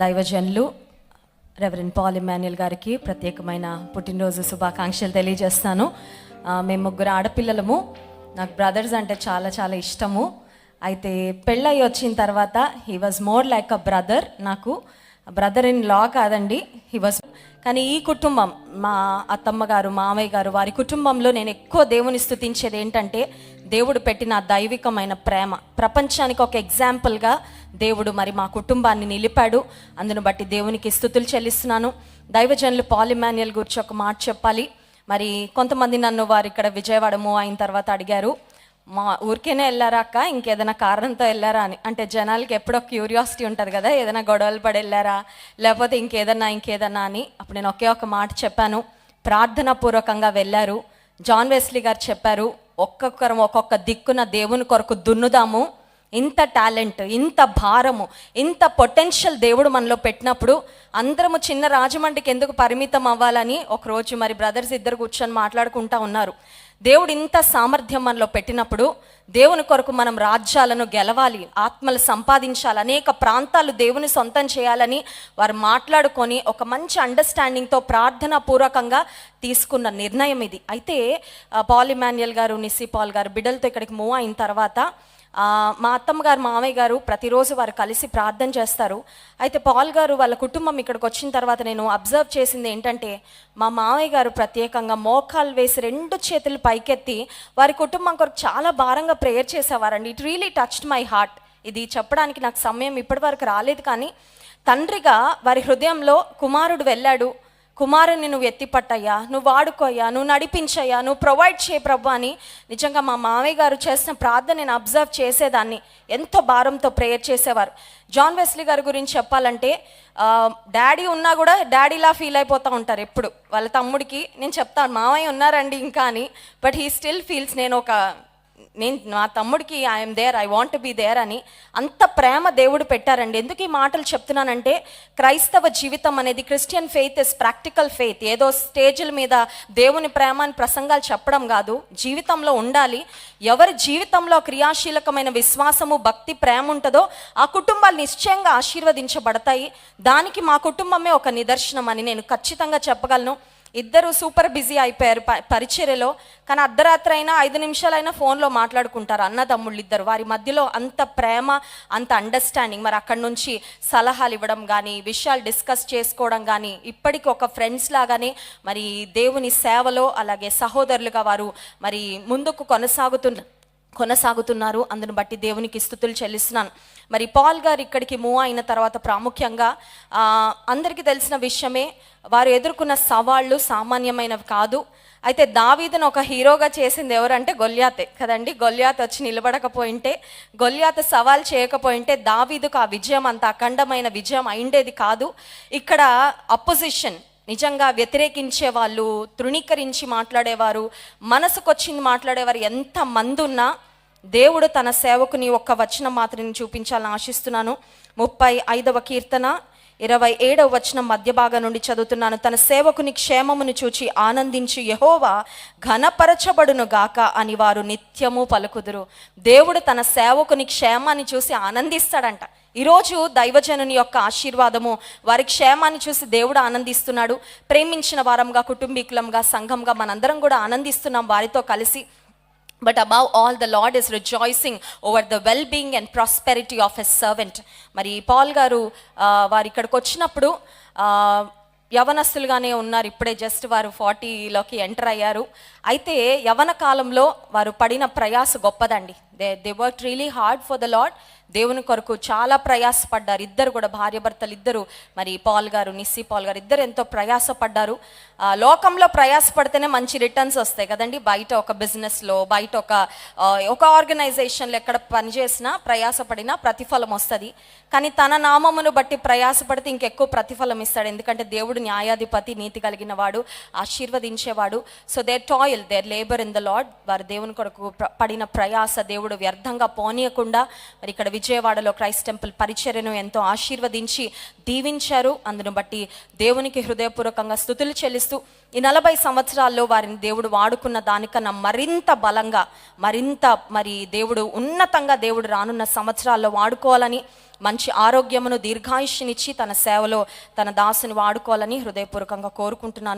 దైవజనులు reverend Paul Emmanuel గారికి ప్రత్యేకమైన పుట్టినరోజు శుభాకాంక్షలు తెలియజేస్తాను. మేము ముగ్గురు ఆడపిల్లలము. నాకు బ్రదర్స్ అంటే చాలా చాలా ఇష్టము. అయితే పెళ్ళయి వచ్చిన తర్వాత he was more like a brother నాకు బ్రదర్ ఇన్ లా కాదండి. హీ వాజ్ కానీ ఈ కుటుంబం మా అత్తమ్మ గారు మామయ్య గారు వారి కుటుంబంలో నేను ఎక్కువ దేవుని స్థుతించేది ఏంటంటే దేవుడు పెట్టిన దైవికమైన ప్రేమ. ప్రపంచానికి ఒక ఎగ్జాంపుల్గా దేవుడు మరి మా కుటుంబాన్ని నిలిపాడు. అందును బట్టి దేవునికి స్థుతులు చెల్లిస్తున్నాను. దైవజనులు పాలిమాన్యుల్ గురించి ఒక మాట చెప్పాలి. మరి కొంతమంది నన్ను వారు ఇక్కడ విజయవాడ మూవ్ అయిన తర్వాత అడిగారు మా ఊరికేనే వెళ్ళారా అక్క? ఇంకేదైనా కారణంతో వెళ్ళారా? అని. అంటే జనాలకి ఎప్పుడో క్యూరియాసిటీ ఉంటుంది కదా ఏదైనా గొడవలు పడి వెళ్ళారా? లేకపోతే ఇంకేదన్నా ఇంకేదన్నా అని. అప్పుడు నేను ఒకే ఒక మాట చెప్పాను. ప్రార్థనా పూర్వకంగా వెళ్ళారు. జాన్ వెస్లీ గారు చెప్పారు ఒక్కొక్కరం ఒక్కొక్క దిక్కున దేవుని కొరకు దున్నుదాము. ఇంత టాలెంట్ ఇంత భారము ఇంత పొటెన్షియల్ దేవుడు మనలో పెట్టినప్పుడు అందరము చిన్న రాజమండ్రికి ఎందుకు పరిమితం అవ్వాలని ఒకరోజు మరి బ్రదర్స్ ఇద్దరు కూర్చొని మాట్లాడుకుంటా ఉన్నారు. దేవుడు ఇంత సామర్థ్యం మనలో పెట్టినప్పుడు దేవుని కొరకు మనం రాజ్యాలను గెలవాలి ఆత్మలు సంపాదించాలి అనేక ప్రాంతాలు దేవుని సొంతం చేయాలని వారు మాట్లాడుకొని ఒక మంచి అండర్స్టాండింగ్తో ప్రార్థన పూర్వకంగా తీసుకున్న నిర్ణయం ఇది. అయితే ఆ, పాల్ ఇమాన్యుయల్ గారు నిస్సి పాల్ గారు బిడ్డలతో ఇక్కడికి మూవ్ అయిన తర్వాత మా అత్తమ్మ గారు మామయ్య గారు ప్రతిరోజు వారు కలిసి ప్రార్థన చేస్తారు. అయితే పాల్ గారు వాళ్ళ కుటుంబం ఇక్కడికి వచ్చిన తర్వాత నేను అబ్జర్వ్ చేసింది ఏంటంటే మా మామయ్య గారు ప్రత్యేకంగా మోకాలు వేసి రెండు చేతులు పైకెత్తి వారి కుటుంబం కొరకు చాలా భారంగా ప్రేయర్ చేసేవారండి. It really touched my heart ఇది చెప్పడానికి నాకు సమయం ఇప్పటి వరకు రాలేదు కానీ తండ్రిగా వారి హృదయంలో కుమారుడు వెళ్ళాడు. కుమారుని నువ్వు ఎత్తిపట్టయ్యా నువ్వు వాడుకోయ్యా నువ్వు నడిపించయ్యా నువ్వు ప్రొవైడ్ చేయ ప్రభు అని నిజంగా మా మామయ్య గారు చేసిన ప్రార్థన నేను అబ్జర్వ్ చేసేదాన్ని. ఎంతో భారంతో ప్రేయర్ చేసేవారు. జాన్ వెస్లీ గారి గురించి చెప్పాలంటే డాడీ ఉన్నా కూడా డాడీలా ఫీల్ అయిపోతూ ఉంటారు ఎప్పుడు. వాళ్ళ తమ్ముడికి నేను చెప్తాను మామయ్య ఉన్నారండి ఇంకా అని. బట్ హీ స్టిల్ ఫీల్స్ నేను ఒక నేను నా తమ్ముడికి I'm there I want be there అని అంత ప్రేమ దేవుడు పెట్టారండి. ఎందుకు ఈ మాటలు చెప్తున్నానంటే క్రైస్తవ జీవితం అనేది Christian faith is practical faith ఏదో స్టేజ్ల మీద దేవుని ప్రేమ అని ప్రసంగాలు చెప్పడం కాదు. జీవితంలో ఉండాలి. ఎవరి జీవితంలో క్రియాశీలకమైన విశ్వాసము భక్తి ప్రేమ ఉంటుందో ఆ కుటుంబాలు నిశ్చయంగా ఆశీర్వదించబడతాయి. దానికి మా కుటుంబమే ఒక నిదర్శనం అని నేను ఖచ్చితంగా చెప్పగలను. ఇద్దరు సూపర్ బిజీ అయిపోయారు ప- పరిచర్యలో. కానీ అర్ధరాత్రి అయినా ఐదు నిమిషాలైనా ఫోన్లో మాట్లాడుకుంటారు అన్న తమ్ముళ్ళు ఇద్దరు. వారి మధ్యలో అంత ప్రేమ అంత అండర్స్టాండింగ్ మరి అక్కడి నుంచి సలహాలు ఇవ్వడం కానీ విషయాలు డిస్కస్ చేసుకోవడం కానీ ఇప్పటికి ఒక ఫ్రెండ్స్ లాగానే మరి దేవుని సేవలో అలాగే సహోదరులుగా వారు మరి ముందుకు కొనసాగుతున్న కొనసాగుతున్నారు. అందును బట్టి దేవునికి స్థుతులు చెల్లిస్తున్నాను. మరి పాల్ గారు ఇక్కడికి మూవ్ అయిన తర్వాత ప్రాముఖ్యంగా అందరికీ తెలిసిన విషయమే వారు ఎదుర్కొన్న సవాళ్ళు సామాన్యమైనవి కాదు. అయితే దావీదును ఒక హీరోగా చేసింది ఎవరంటే గొల్యాతే కదండి. గొల్యాత్ వచ్చి నిలబడకపోయింటే గొల్యాత్ సవాల్ చేయకపోయింటే దావీదుకు ఆ విజయం అంత అఖండమైన విజయం అయిండేది కాదు. ఇక్కడ అపోజిషన్ నిజంగా వ్యతిరేకించే వాళ్ళు తృణీకరించి మాట్లాడేవారు మనసుకొచ్చింది మాట్లాడేవారు ఎంత మంది ఉన్నా దేవుడు తన సేవకుని ఒక్క వచనం మాత్రం చూపించాలని ఆశిస్తున్నాను. ముప్పై ఐదవ కీర్తన ఇరవై ఏడవ వచనం మధ్య భాగం నుండి చదువుతున్నాను. తన సేవకుని క్షేమమును చూచి ఆనందించి యహోవా ఘనపరచబడును గాక అని వారు నిత్యము పలుకుదురు. దేవుడు తన సేవకుని క్షేమాన్ని చూసి ఆనందిస్తాడంట. ఈరోజు దైవజనుని యొక్క ఆశీర్వాదము వారి క్షేమాన్ని చూసి దేవుడు ఆనందిస్తున్నాడు. ప్రేమించిన వారంగా కుటుంబీకులంగా సంఘంగా మనందరం కూడా ఆనందిస్తున్నాం. వారితో కలిసి but above all the Lord is rejoicing over the well being and prosperity of a servant మరి పాల్ గారు వారు ఇక్కడికి వచ్చినప్పుడు యవనస్తులుగానే ఉన్నారు. ఇప్పుడే జస్ట్ వారు ఫార్టీలోకి ఎంటర్ అయ్యారు. అయితే యవన కాలంలో వారు పడిన ప్రయాస గొప్పదండి. They they work really hard for the Lord దేవుని కొరకు చాలా ప్రయాసపడ్డారు. ఇద్దరు కూడా భార్య భర్తలు ఇద్దరు మరి పాల్ గారు నిస్సి పాల్ గారు ఇద్దరు ఎంతో ప్రయాసపడ్డారు. లోకంలో ప్రయాసపడితేనే మంచి రిటర్న్స్ వస్తాయి కదండి. బయట ఒక బిజినెస్లో బయట ఒక ఒక ఆర్గనైజేషన్లో ఎక్కడ పనిచేసినా ప్రయాసపడినా ప్రతిఫలం వస్తుంది. కానీ తన నామమును బట్టి ప్రయాసపడితే ఇంకెక్కువ ప్రతిఫలం ఇస్తాడు. ఎందుకంటే దేవుడు న్యాయాధిపతి నీతి కలిగిన వాడు ఆశీర్వదించేవాడు. So their toil their labour in the Lord వారు దేవుని కొరకు పడిన ప్రయాస దేవుడు వ్యర్థంగా పోనీయకుండా మరి ఇక్కడ విజయవాడలో క్రైస్ట్ టెంపుల్ పరిచర్యను ఎంతో ఆశీర్వదించి దీవించారు. అందును బట్టి దేవునికి హృదయపూర్వకంగా స్థుతులు చెల్లిస్తూ ఈ నలభై సంవత్సరాల్లో వారిని దేవుడు వాడుకున్న దానికన్నా మరింత బలంగా మరింత మరి దేవుడు ఉన్నతంగా దేవుడు రానున్న సంవత్సరాల్లో వాడుకోవాలని మంచి ఆరోగ్యమును దీర్ఘాయుష్యనిచ్చి తన సేవలో తన దాసుని వాడుకోవాలని హృదయపూర్వకంగా కోరుకుంటున్నాను.